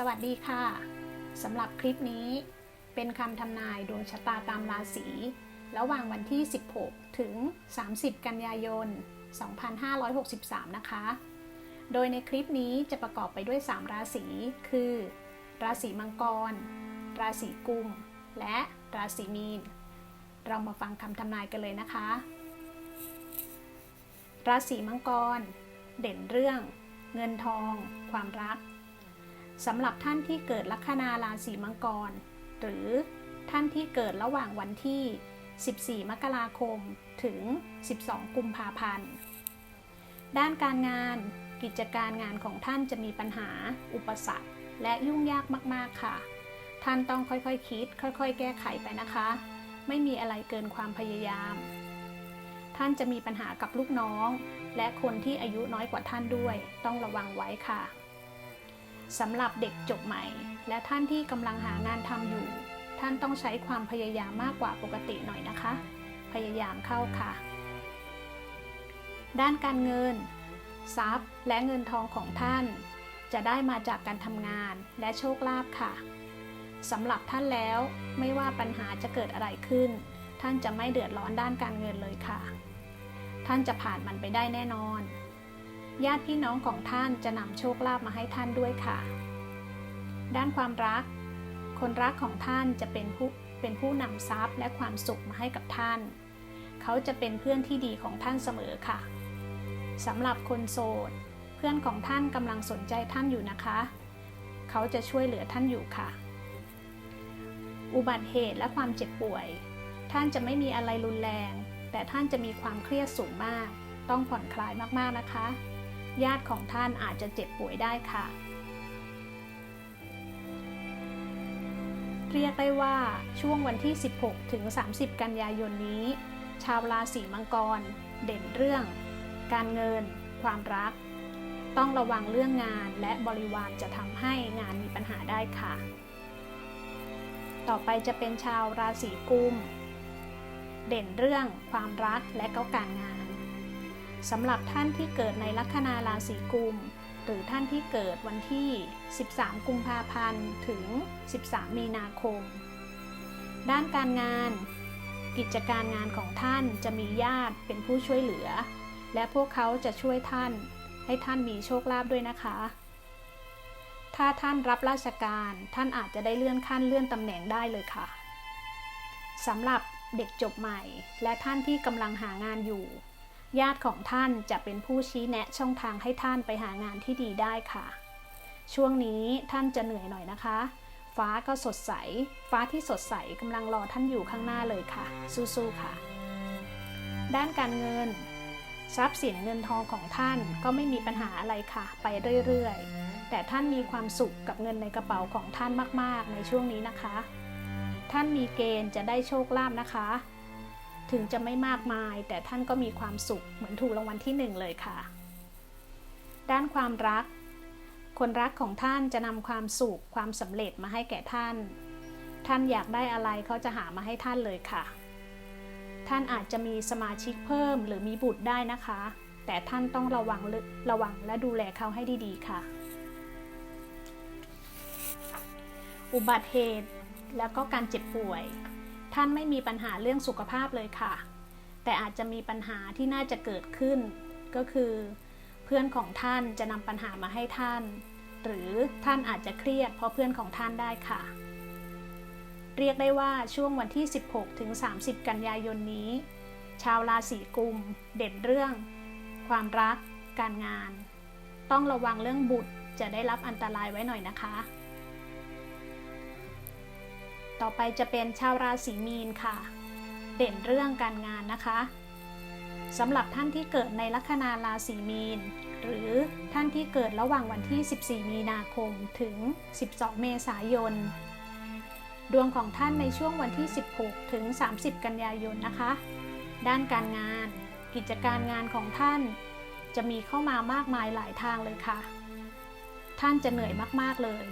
สวัสดีค่ะสำหรับคลิปนี้เป็นคำทำนายดวงชะตาตามราศีระหว่างวันที่ 16 ถึง 30 กันยายน 2563 นะคะ โดยในคลิปนี้จะประกอบไปด้วย 3 ราศี คือ ราศีมังกร ราศีกุม และราศีมีน เรามาฟังคำทำนายกันเลยนะคะ ราศีมังกร เด่นเรื่อง เงินทอง ความรัก สำหรับท่านที่เกิดลัคนาราศีมังกร หรือท่านที่เกิดระหว่างวันที่ 14 มกราคม ถึง 12 กุมภาพันธ์ ด้านการงานกิจการงานของท่านจะมีปัญหา อุปสรรค และยุ่งยากมาก ๆ ค่ะ ท่านต้องค่อยๆคคิด ค่อย ๆ แก้ไขไปนะคะ ไม่มีอะไรเกินความพยายาม ท่านจะมีปัญหากับลูกน้อง และคนที่อายุน้อยกว่าท่านด้วย ต้องระวังไว้ค่ะ สำหรับเด็กจบใหม่ และท่านที่กำลังหางานทำอยู่ ท่านต้องใช้ความพยายามมากกว่าปกติหน่อยนะคะ พยายามเข้าค่ะ ด้านการเงิน ทรัพย์และเงินทองของท่าน จะได้มาจากการทำงานและโชคลาภค่ะสำหรับท่านแล้วไม่ว่าปัญหาจะเกิดอะไรขึ้น ท่านจะไม่เดือดร้อนด้านการเงินเลยค่ะ ท่านจะผ่านมันไปได้แน่นอน ญาติพี่น้องของท่านจะนำโชคลาภมาให้ท่านด้วยค่ะ ด้านความรัก คนรักของท่านจะเป็นผู้เป็นผู้นำทรัพย์และความสุขมาให้กับท่าน เขาจะเป็นเพื่อนที่ดีของท่านเสมอค่ะสำหรับคนโสด เพื่อนของท่านกำลังสนใจท่านอยู่นะคะ เขาจะช่วยเหลือท่านอยู่ค่ะ อุบัติเหตุและความเจ็บป่วย ท่านจะไม่มีอะไรรุนแรง แต่ท่านจะมีความเครียดสูงมาก ต้องผ่อนคลายมากๆนะคะ ญาติของท่านอาจจะเจ็บป่วยได้ค่ะ เรียกได้ว่าช่วงวันที่ 16 ถึง 30 กันยายนนี้ ชาวราศีมังกร เด่นเรื่อง การเงิน ความรัก ต้องระวังเรื่องงานและบริวารจะทำให้งานมีปัญหาได้ค่ะ ต่อไปจะเป็นชาวราศีกุม เด่นเรื่องความรักและก็การงาน สำหรับท่านที่เกิดในลัคนาราศีกุม หรือท่านที่เกิดวันที่ 13 กุมภาพันธ์ ถึง 13 มีนาคม ด้านการงาน กิจการงานของท่านจะมีญาติเป็นผู้ช่วยเหลือ และพวกเขาจะช่วยท่าน ให้ท่านมีโชคลาภด้วยนะคะ ถ้าท่านรับราชการท่านอาจจะได้เลื่อนขั้นเลื่อนตำแหน่งได้เลยค่ะสำหรับเด็กจบใหม่ และท่านที่กำลังหางานอยู่ ญาติของท่านจะเป็นผู้ชี้แนะช่องทางให้ท่านไปหางานที่ดีได้ค่ะ ช่วงนี้ท่านจะเหนื่อยหน่อยนะคะ ฟ้าก็สดใส ฟ้าที่สดใสกำลังรอท่านอยู่ข้างหน้าเลยค่ะ สู้ๆค่ะ ด้านการเงิน ทรัพย์สินเงินทองของท่านก็ไม่มีปัญหาอะไรค่ะ ไปเรื่อยๆ แต่ท่านมีความสุขกับเงินในกระเป๋าของท่านมากๆ ในช่วงนี้นะคะ ท่านมีเกณฑ์จะได้โชคลาภนะคะ ถึงจะไม่มากมาย แต่ท่านก็มีความสุขเหมือนถูกรางวัลที่หนึ่งเลยค่ะ ด้านความรัก คนรักของท่านจะนำความสุขความสำเร็จมาให้แก่ท่าน ท่านอยากได้อะไรเขาจะหามาให้ท่านเลยค่ะ ท่านอาจจะมีสมาชิกเพิ่มหรือมีบุตรได้นะคะ แต่ท่านต้องระวังระวังและดูแลเขาให้ดีๆ ค่ะ อุบัติเหตุแล้วก็การเจ็บป่วย ท่านไม่มีปัญหาเรื่องสุขภาพเลยค่ะ แต่อาจจะมีปัญหาที่น่าจะเกิดขึ้น ก็คือ เพื่อนของท่านจะนำปัญหามาให้ท่าน หรือท่านอาจจะเครียดเพราะเพื่อนของท่านได้ค่ะ เรียกได้ว่าช่วงวันที่ 16 ถึง 30 กันยายนนี้ ชาวราศีกุม เด่นเรื่อง ความรัก การงาน ต้องระวังเรื่องบุตรจะได้รับอันตรายไว้หน่อยนะคะ ต่อไปจะเป็นชาวราศีมีนค่ะ เด่นเรื่องการงานนะคะสำหรับท่านที่เกิดในลัคนาราศีมีน หรือท่านที่เกิดระหว่างวันที่ 14 มีนาคมถึง 12 เมษายน ดวงของท่านในช่วงวันที่ 16 ถึง 30 กันยายนนะคะ ด้านการงาน กิจการงานของท่าน จะมีเข้ามามากมายหลายทางเลยค่ะ ท่านจะเหนื่อยมากๆเลย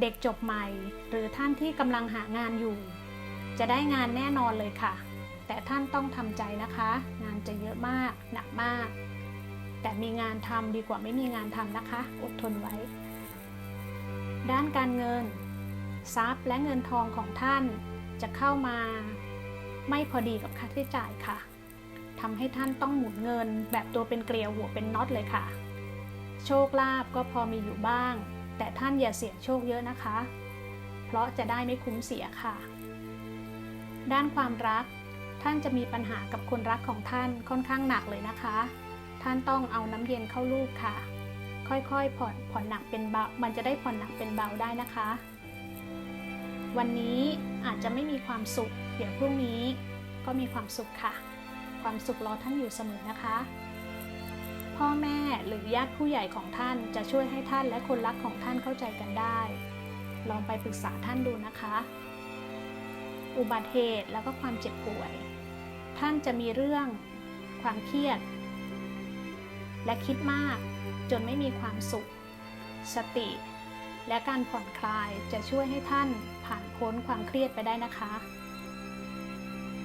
เด็กจบใหม่ หรือท่านที่กำลังหางานอยู่ จะได้งานแน่นอนเลยค่ะ แต่ท่านต้องทำใจนะคะ งานจะเยอะมากหนักมาก แต่มีงานทำดีกว่าไม่มีงานทำนะคะ อดทนไว้ ด้านการเงิน ทรัพย์และเงินทองของท่านจะเข้ามา ไม่พอดีกับค่าใช้จ่ายค่ะทำให้ท่านต้องหมุนเงินแบบตัวเป็นเกลียวหัวเป็นน็อตเลยค่ะ โชคลาภก็พอมีอยู่บ้าง แต่ท่านอย่าเสี่ยงโชคเยอะนะคะ เพราะจะได้ไม่คุ้มเสียค่ะ ด้านความรัก ท่านจะมีปัญหากับคนรักของท่านค่อนข้างหนักเลยนะคะ ท่านต้องเอาน้ำเย็นเข้าลูกค่ะ ค่อยๆผ่อนผ่อนหนักเป็นเบา มันจะได้ผ่อนหนักเป็นเบาได้นะคะ วันนี้อาจจะไม่มีความสุข เดี๋ยวพรุ่งนี้ก็มีความสุขค่ะ ความสุขรอท่านอยู่เสมอนะคะ พ่อแม่หรือญาติผู้ใหญ่ของท่านจะช่วยให้ท่านและคนรักของท่านเข้าใจกันได้ ลองไปปรึกษาท่านดูนะคะ อุบัติเหตุแล้วก็ความเจ็บป่วย ท่านจะมีเรื่อง ความเครียด และคิดมากจนไม่มีความสุข สติ และการผ่อนคลายจะช่วยให้ท่านผ่านพ้นความเครียดไปได้นะคะ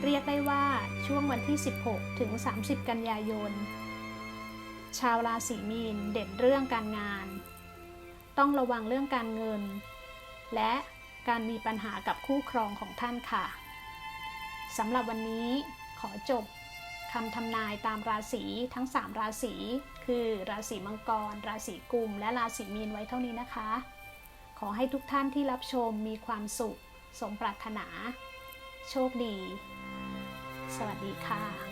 เรียกได้ว่าช่วงวันที่ 16 ถึง 30 กันยายน ชาวราศีมีนเด่นเรื่องการงาน ต้องระวังเรื่องการเงิน และการมีปัญหากับคู่ครองของท่านค่ะสำหรับวันนี้ขอจบคำทำนายตามราศีทั้ง 3 ราศีคือราศีมังกร ราศีกุม และราศีมีนไว้เท่านี้นะคะ ขอให้ทุกท่านที่รับชมมีความสุข สมปรารถนา โชคดี สวัสดีค่ะ